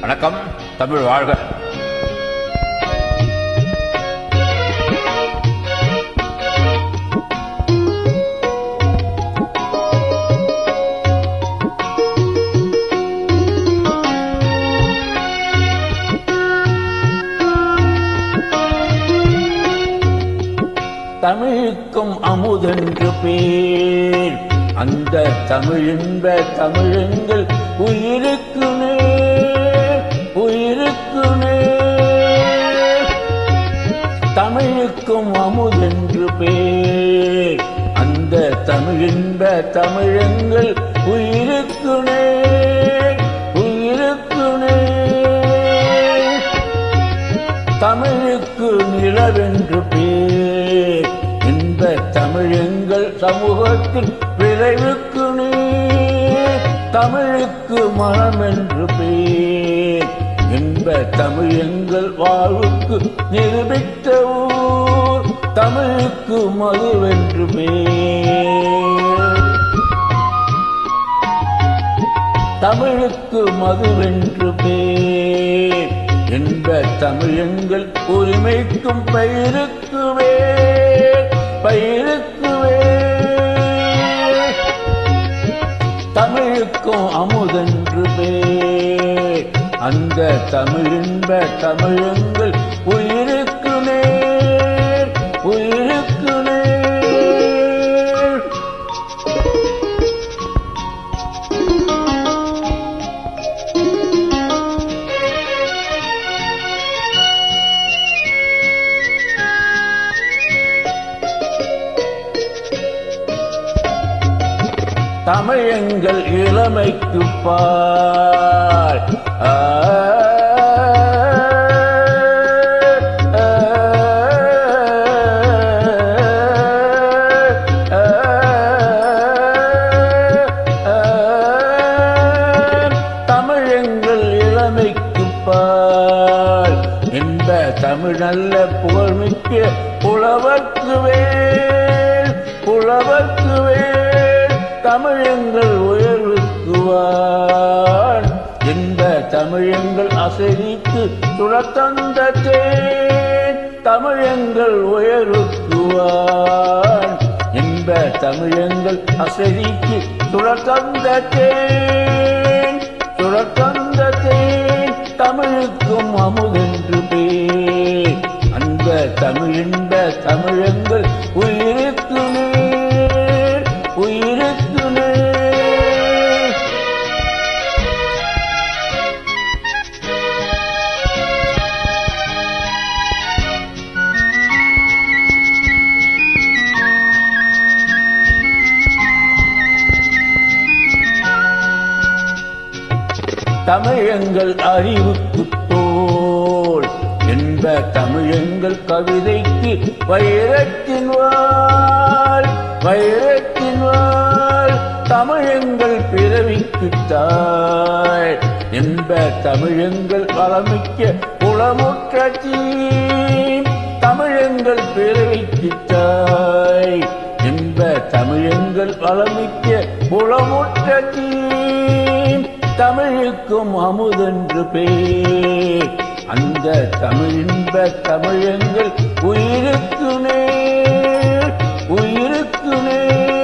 வணக்கம் தமிழ் வாழ்க. தமிழுக்கும் அமுதென்று பேர். அந்த தமிழின்ப தமிழெங்கள் உயிருக்கு தமிழுக்கும் அமுதென்று பேர். அந்த தமிழின்ப தமிழெங்கள் உயிருக்கு நேர் உயிருக்கு நேர் தமிழுக்கு நிலவென்று பேர். இன்ப தமிழங்கள் சமூகத்தின் விளைவுக்கு நீர் தமிழுக்கு மனம் என்று பேர். இன்ப தமிழ் எங்கள் வாழ்வுக்கு நிரூபித்த ஊர். தமிழுக்கு மதுவென்றுமே. தமிழுக்கு மதுவென்று பேர் என்ப தமிழங்கள் உரிமைக்கும் பயிருக்குவே பயிருக்குவே தமிழுக்கும் அமுதென்று பேர் அந்த தமிழின்ப தமிழங்கள் உயிருக்கு நேர் தமிழங்கள் இளமைக்கு பால் ஆ, தமிழங்கள் இளமைக்கு பால் இந்த தமிழ் நல்ல புகழ்மிக்க புலவர்க்குவே புலவர்க்குவே தமிழங்கள் உயர்வுக்குவான். என்ப தமிழங்கள் அசைத்து சுழத்தந்த தேன். தமிழங்கள் உயர்வுக்குவான். என்ப தமிழங்கள் அசைக்கு சுழத்தந்த தேன். சுழத்தந்த தேன் தமிழுக்கும் அமுதென்று பேர். அந்த தமிழின்ப தமிழங்கள் உயிர் தமிழங்கள் அறிவுக்கு தோல் என்ப தமிழங்கள் கவிதைக்கு வைரத்தின் வாழ் வைரத்தின் வாழ் தமிழங்கள் பிறவிக்கு தாள் என்ப தமிழங்கள் வளமிக்க குளமுற்ற தீம். தமிழங்கள் பிறவிக்கு தாய் என்ப தமிழங்கள் வளமிக்க குளமுற்ற தீம். தமிழுக்கும் அமுதென்று பேர். அந்த தமிழின்ப தமிழங்கள் உயிருக்கு நேர் உயிருக்கு நேர்